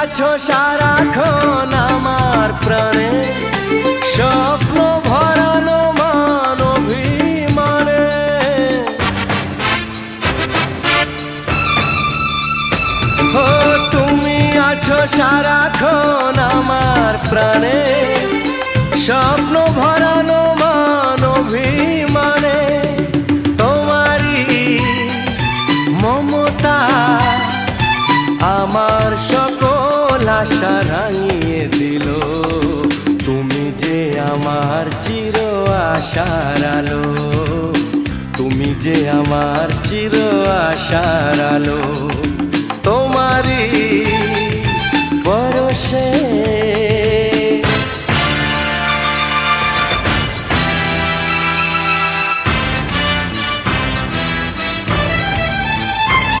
আছো সারাক্ষণ আমার প্রাণে। স্বপ্ন ভরানো মান অভিমানে। ও তুমি আছো সারাক্ষণ আমার প্রাণে। স্বপ্ন ভরানো মান অভিমানে। তোমারই মমতা আমার আশা রাঙিয়ে দিল। তুমি যে আমার চির আশার আলো, তুমি যে আমার চির আশার আলো, তোমারই বরসে